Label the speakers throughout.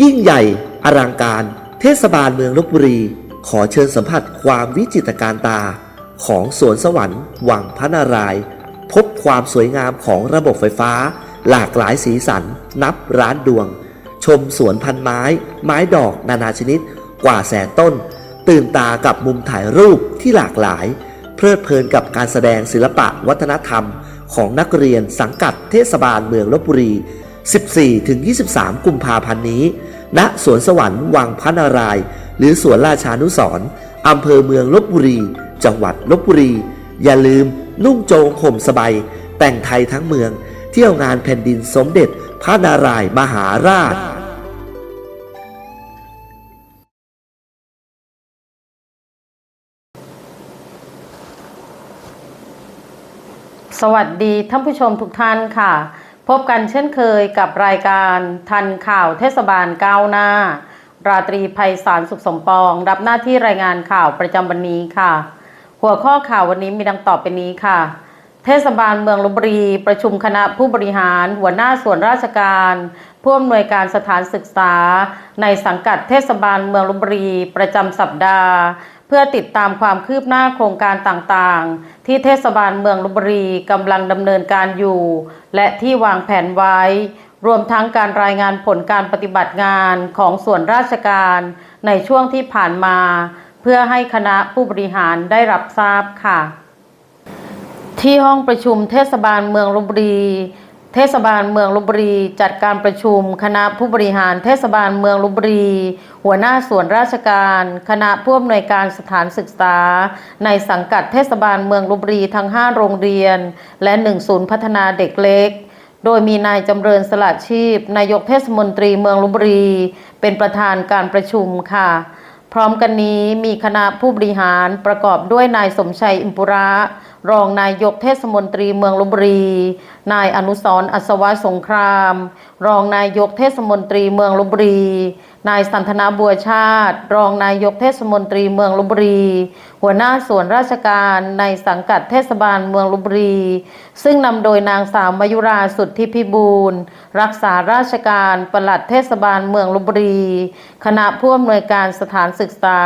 Speaker 1: ยิ่งใหญ่อลังการ เทศบาลเมืองลบบุรี ขอเชิญสัมผัสความวิจิตรการตา ของสวนสวรรค์วังพระนาราย พบความสวยงามของระบบไฟฟ้า หลากหลายสีสัน นับร้านดวง ชมสวนพันไม้ ไม้ดอกนานาชนิด กว่าแสนต้น ตื่นตากับมุมถ่ายรูปที่หลากหลาย เพลิดเพลินกับการแสดงศิลปะวัฒนธรรม ของนักเรียนสังกัดเทศบาลเมืองลบบุรี 14-23 กุมภาพันธ์นี้ ณ สวนสวรรค์วังพระนาราย หรือสวนราชานุสร์อำเภอเมืองลบบุรี จังหวัดลบบุรี อย่าลืมนุ่งโจงห่มสบาย แต่งไทยทั้งเมือง เที่ยวงานแผ่นดินสมเด็จพระนารายมหาราช
Speaker 2: สวัสดีท่านผู้ชมทุกท่านค่ะ พบกันเช่นเคยกับรายการทันข่าวเทศบาลก้าวหน้า ราตรีภัยสารสุขสมปอง รับหน้าที่รายงานข่าวประจำวันนี้ค่ะ หัวข้อข่าววันนี้มีดังต่อไปนี้ค่ะ เทศบาลเมืองลบบุรีประชุมคณะผู้บริหาร หัวหน้าส่วนราชการผู้อำนวยการสถานศึกษา ในสังกัดเทศบาลเมืองลบบุรีประจำสัปดาห์ พื่อติดตามความคืบหน้าโครงการต่างๆ ที่เทศบาลเมืองลบบุรีกำลังดำเนินการอยู่ และที่วางแผนไว้ รวมทั้งการรายงานผลการปฏิบัติงานของส่วนราชการในช่วงที่ผ่านมา เพื่อให้คณะผู้บริหารได้รับทราบค่ะ ที่ห้องประชุมเทศบาลเมืองลบบุรี เทศบาลเมืองลบบุรี จัดการประชุม คณะผู้บริหาร เทศบาลเมืองลบบุรี หัวหน้าส่วนราชการ คณะผู้อำนวยการสถานศึกษา ในสังกัดเทศบาลเมืองลบบุรีทั้ง 5 โรงเรียน และ1ศูนย์พัฒนาเด็กเล็ก โดยมีนายจำเริญสละชีพ นายกเทศมนตรีเมืองลบบุรี เป็นประธานการประชุมค่ะ พร้อมกันนี้มีคณะผู้บริหารประกอบด้วยนายสมชัยอิมปุระ รองนายกเทศมนตรีเมืองลบบุรี นายอนุสรอัศวะสงคราม รองนายกเทศมนตรีเมืองลบบุรี นายสันทนาบัวชาติ รองนายกเทศมนตรีเมืองลบบุรี หัวหน้าส่วนราชการในสังกัดเทศบาลเมืองลบบุรี ซึ่งนำโดยนางสาวมายุราสุทธิพิบูลรักษาราชการปลัดเทศบาลเมืองลบบุรี คณะผู้อำนวยการสถานศึกษา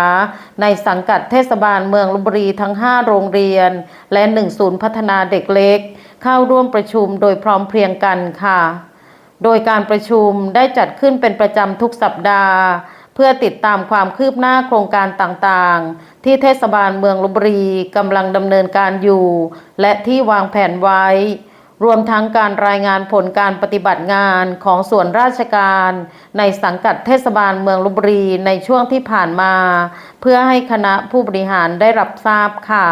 Speaker 2: ในสังกัดเทศบาลเมืองลบบุรีทั้ง 5 โรงเรียน และ1ศูนย์พัฒนาเด็กเล็ก เข้าร่วมประชุมโดยพร้อมเพรียงกันค่ะ โดยการประชุมได้จัดขึ้นเป็นประจำทุกสัปดาห์ เพื่อติดตามความคืบหน้าโครงการต่างๆ ที่เทศบาลเมืองลบบุรีกำลังดำเนินการอยู่ และที่วางแผนไว้ รวมทั้งการรายงานผลการปฏิบัติงานของส่วนราชการ ในสังกัดเทศบาลเมืองลบบุรีในช่วงที่ผ่านมา เพื่อให้คณะผู้บริหารได้รับทราบค่ะ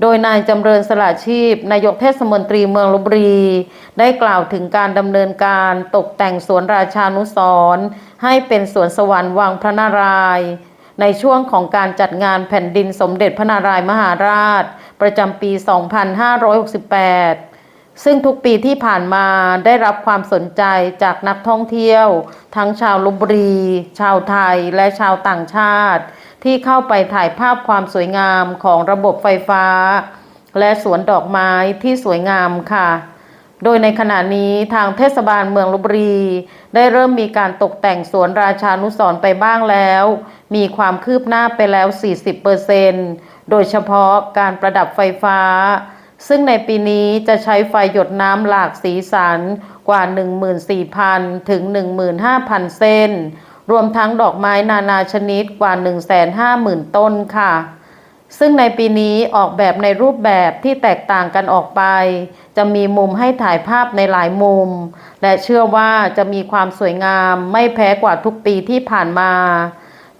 Speaker 2: โดยนายจำเริญสละชีพ นายกเทศมนตรีเมืองลบบุรี ได้กล่าวถึงการดำเนินการตกแต่งสวนราชานุสรให้เป็นสวนสวรรค์วังพระนารายณ์ในช่วงของการจัดงานแผ่นดินสมเด็จพระนารายมหาราช ประจำปี 2568 ซึ่งทุกปีที่ผ่านมาได้รับความสนใจจากนักท่องเที่ยว ทั้งชาวลบบุรี ชาวไทยและชาวต่างชาติ ที่เข้าไปถ่ายภาพความสวยงามของระบบไฟฟ้า และสวนดอกไม้ที่สวยงามค่ะ โดยในขณะนี้ทางเทศบาลเมืองลบบุรี ได้เริ่มมีการตกแต่งสวนราชานุสรไปบ้างแล้ว มีความคืบหน้าไปแล้ว 40%โดยเฉพาะการประดับไฟฟ้า ซึ่งในปีนี้จะใช้ไฟหยดน้ำหลากสีสันกว่า 14,000 ถึง 15,000 เส้น รวมทั้งดอกไม้นานาชนิดกว่า 150,000 ต้นค่ะ ซึ่งในปีนี้ออกแบบในรูปแบบที่แตกต่างกันออกไป จะมีมุมให้ถ่ายภาพในหลายมุม และเชื่อว่าจะมีความสวยงามไม่แพ้กว่าทุกปีที่ผ่านมา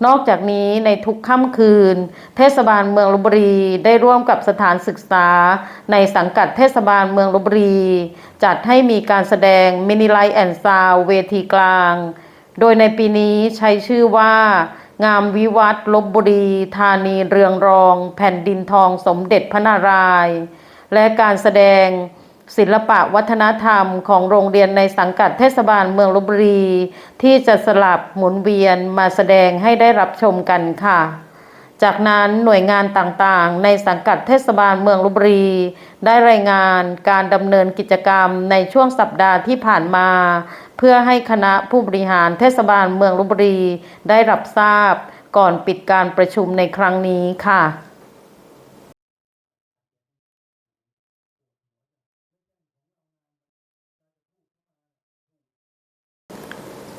Speaker 2: นอกจากนี้ในทุกค่ำคืน เทศบาลเมืองลบบุรีได้ร่วมกับสถานศึกษา ในสังกัดเทศบาลเมืองลบบุรี จัดให้มีการแสดงมินิไลท์แอนด์ซาวเวทีกลาง โดยในปีนี้ใช้ชื่อว่า งามวิวัฒลบบุรี ธานีเรืองรอง แผ่นดินทองสมเด็จพระนารายณ์และการแสดงศิลปะวัฒนธรรมของโรงเรียนในสังกัดเทศบาลเมืองลบบุรี ที่จะสลับหมุนเวียนมาแสดงให้ได้รับชมกันค่ะ จากนั้นหน่วยงานต่างๆ ในสังกัดเทศบาลเมืองลบบุรี ได้รายงานการดำเนินกิจกรรมในช่วงสัปดาห์ที่ผ่านมา เพื่อให้คณะผู้บริหารเทศบาลเมืองลบบุรีได้รับทราบ ก่อนปิดการประชุมในครั้งนี้ค่ะ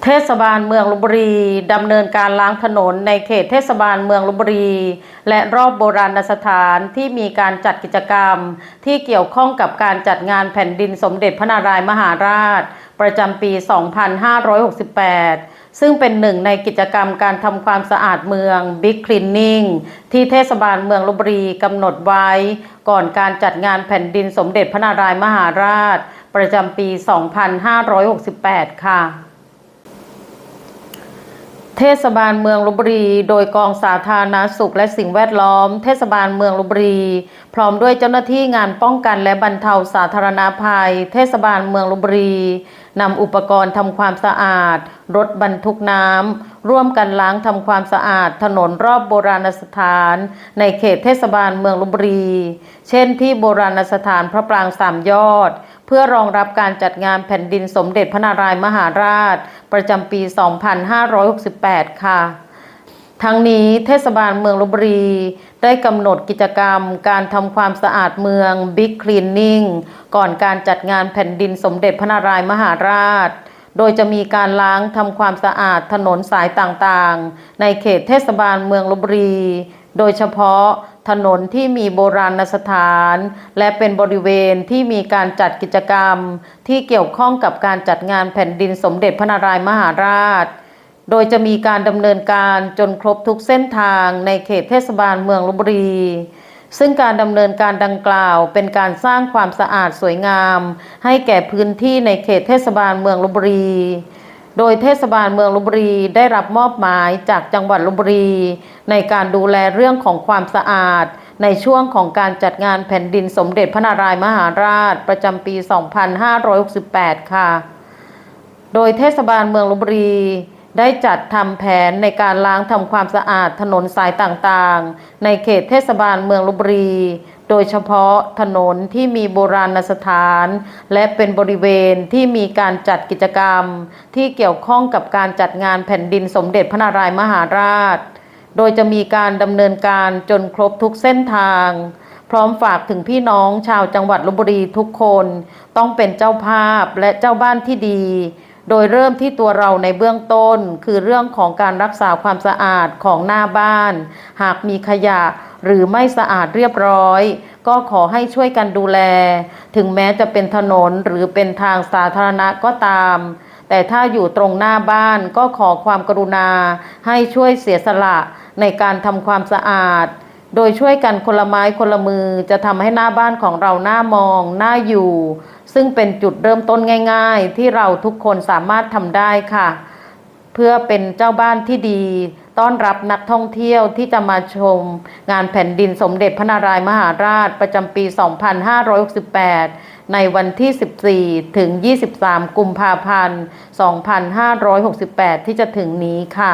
Speaker 2: เทศบาลเมืองลบบุรีดำเนินการล้างถนนในเขตเทศบาลเมืองลบบุรี และรอบโบราณสถานที่มีการจัดกิจกรรม ที่เกี่ยวข้องกับการจัดงานแผ่นดินสมเด็จพระนารายมหาราช ประจำปี 2568 ซึ่งเป็นหนึ่งในกิจกรรมการทำความสะอาดเมือง Big Cleaning ที่เทศบาลเมืองลบบุรีกำหนดไว้ ก่อนการจัดงานแผ่นดินสมเด็จพระนารายมหาราช ประจำปี 2568 ค่ะ เทศบาลเมืองลบบุรี โดยกองสาธารณสุขและสิ่งแวดล้อม เทศบาลเมืองลบบุรี พร้อมด้วยเจ้าหน้าที่งานป้องกันและบรรเทาสาธารณภัย เทศบาลเมืองลบบุรีนำอุปกรณ์ทำความสะอาด รถบรรทุกน้ำร่วมกันล้างทำความสะอาด ถนนรอบโบราณสถาน ในเขตเทศบาลเมืองลบบุรี เช่นที่โบราณสถานพระปรางสามยอด เพื่อรองรับการจัดงานแผ่นดินสมเด็จพระนารายมหาราช ประจำปี 2568 ค่ะ ทั้งนี้เทศบาลเมืองลบบุรี ได้กำหนดกิจกรรมการทำความสะอาดเมือง Big Cleaning ก่อนการจัดงานแผ่นดินสมเด็จพระนารายมหาราชโดยจะมีการล้างทำความสะอาดถนนสายต่างๆ ในเขตเทศบาลเมืองลบบุรี โดยเฉพาะ ถนนที่มีโบราณสถาน และเป็นบริเวณที่มีการจัดกิจกรรม ที่เกี่ยวข้องกับการจัดงานแผ่นดินสมเด็จพระนารายมหาราช โดยจะมีการดำเนินการจนครบทุกเส้นทางในเขตเทศบาลเมืองลบบุรีซึ่งการดำเนินการดังกล่าวเป็นการสร้างความสะอาดสวยงาม ให้แก่พื้นที่ในเขตเทศบาลเมืองลบบุรี โดยเทศบาลเมืองลบบุรีได้รับมอบหมายจากจังหวัดลบบุรี ในการดูแลเรื่องของความสะอาด ในช่วงของการจัดงานแผ่นดินสมเด็จพระนารายมหาราช ประจำปี 2568 ค่ะ โดยเทศบาลเมืองลบบุรีได้จัดทำแผนในการล้างทำความสะอาดถนนสายต่างๆ ในเขตเทศบาลเมืองลบบุรี โดยเฉพาะถนนที่มีโบราณสถาน และเป็นบริเวณที่มีการจัดกิจกรรม ที่เกี่ยวข้องกับการจัดงานแผ่นดินสมเด็จพระนารายมหาราช โดยจะมีการดำเนินการจนครบทุกเส้นทาง พร้อมฝากถึงพี่น้องชาวจังหวัดลบบุรีทุกคน ต้องเป็นเจ้าภาพและเจ้าบ้านที่ดี โดยเริ่มที่ตัวเราในเบื้องต้น คือเรื่องของการรักษาความสะอาดของหน้าบ้าน หากมีขยะหรือไม่สะอาดเรียบร้อย ก็ขอให้ช่วยกันดูแล ถึงแม้จะเป็นถนนหรือเป็นทางสาธารณะก็ตาม แต่ถ้าอยู่ตรงหน้าบ้านก็ขอความกรุณา ให้ช่วยเสียสละในการทำความสะอาด โดยช่วยกันคนละไม้คนละมือจะทำให้หน้าบ้านของเราหน้ามองหน่าอยู่ ซึ่งเป็นจุดเริ่มต้นง่าย ๆ ที่เราทุกคนสามารถทำได้ค่ะ เพื่อเป็นเจ้าบ้านที่ดี ต้อนรับนักท่องเที่ยวที่จะมาชม งานแผ่นดินสมเด็จพระนารายมหาราชประจำปี 2568 ในวันที่ 14 ถึง 23 กุมภาพันธ์ 2568 ที่จะถึงนี้ค่ะ